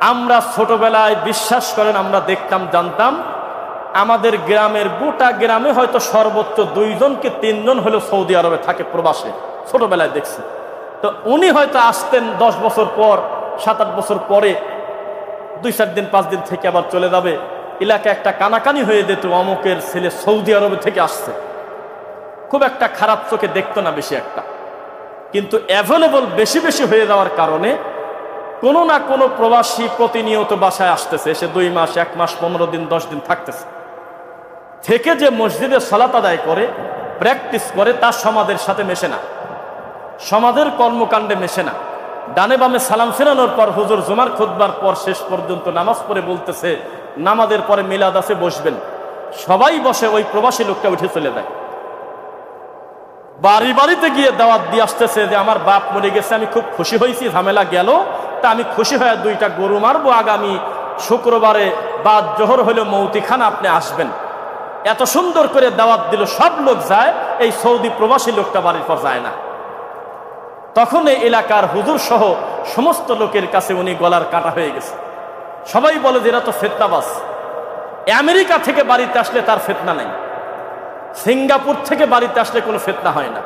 আমরা ছোটবেলায় বিশ্বাস করেন, আমরা দেখতাম, জানতাম, আমাদের গ্রামের গোটা গ্রামে হয়তো সর্বোচ্চ দুইজনকে তিনজন হলেও সৌদি আরবে থাকে প্রবাসে, ছোটবেলায় দেখছি। তো উনি হয়তো আসতেন দশ বছর পর, সাত আট বছর পরে, দুই চার দিন, পাঁচ দিন থেকে আবার চলে যাবে এলাকা একটা কানাকানি হয়ে যেত, অমুকের ছেলে সৌদি আরবে থেকে আসছে। খুব একটা খারাপ চোখে দেখতো না বেশি একটা। কিন্তু অ্যাভেলেবল বেশি বেশি হয়ে যাওয়ার কারণে কোনো না কোনো প্রবাসী প্রতিনিয়ত বাসায় আসতেছে, সে দুই মাস, এক মাস, পনেরো দিন, দশ দিন থাকতেছে। থেকে যে মসজিদে সালাত আদায় করে, প্র্যাকটিস করে, তার সমাজের সাথে মেশে না। সমাজের কর্মকাণ্ডে মেশে না। ডানে বামে সালাম ফেরানোর পর হুজুর জুমার খুদ্বার পর শেষ পর্যন্ত নামাজ পড়ে বলতেছে, নামাজের পরে মিলাদ আছে, বসবেন। সবাই বসে ওই প্রবাসী লোকটা উঠে চলে যায়। বাড়ি বাড়িতে গিয়ে দাওয়াত দিয়ে আসতেছে যে, আমার বাপ মরে গেছে, আমি খুব খুশি হয়েছি, ঝামেলা গেল। তা আমি খুশি হয়ে দুইটা গরু মারবো আগামী শুক্রবারে বা জোহর হইলে মৌতিখানা আপনি আসবেন। এত সুন্দর করে দাওয়াত দিল সব লোক যায়, এই সৌদি প্রবাসী লোকটা বাড়ির পর যায় না। তখন এই এলাকার হুজুর সহ সমস্ত লোকের কাছে উনি গলার কাটা হয়ে গেছে। সবাই বলে যে এরা তো ফেতনাবাস। আমেরিকা থেকে বাড়িতে আসলে তার ফেতনা নেই। সিঙ্গাপুর থেকে বাড়িতে আসলে কোনো ফেতনা হয় না।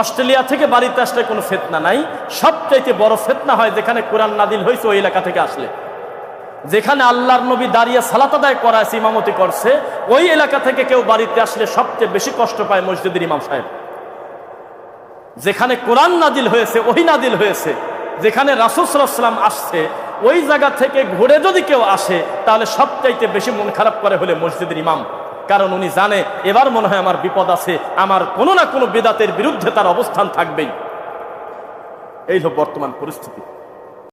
অস্ট্রেলিয়া থেকে বাড়িতে আসলে কোনো ফেতনা নাই। সবচাইতে বড় ফেতনা হয় যেখানে কোরআন নাদিল হয়েছে, ওই এলাকা থেকে আসলে। যেখানে আল্লাহর নবী দাঁড়িয়ে সালাত আদায় করাছে ইমামতি করছে, ওই এলাকা থেকে কেউ বাড়িতে আসলে সবচেয়ে বেশি কষ্ট পায় মসজিদের ইমাম সাহেব। যেখানে কোরআন নাদিল হয়েছে ওই নাদিল হয়েছে, যেখানে রাসুল সাল্লাম আসছে, ওই জায়গা থেকে ঘুরে যদি কেউ আসে, তাহলে সবচাইতে বেশি মন খারাপ করে হলে মসজিদের ইমাম। কারণ উনি জানে, এবার মনে হয় আমার বিপদ আছে, আমার কোনো না কোনো বেদাতের বিরুদ্ধে তার অবস্থান থাকবেই। এই হল বর্তমান পরিস্থিতি।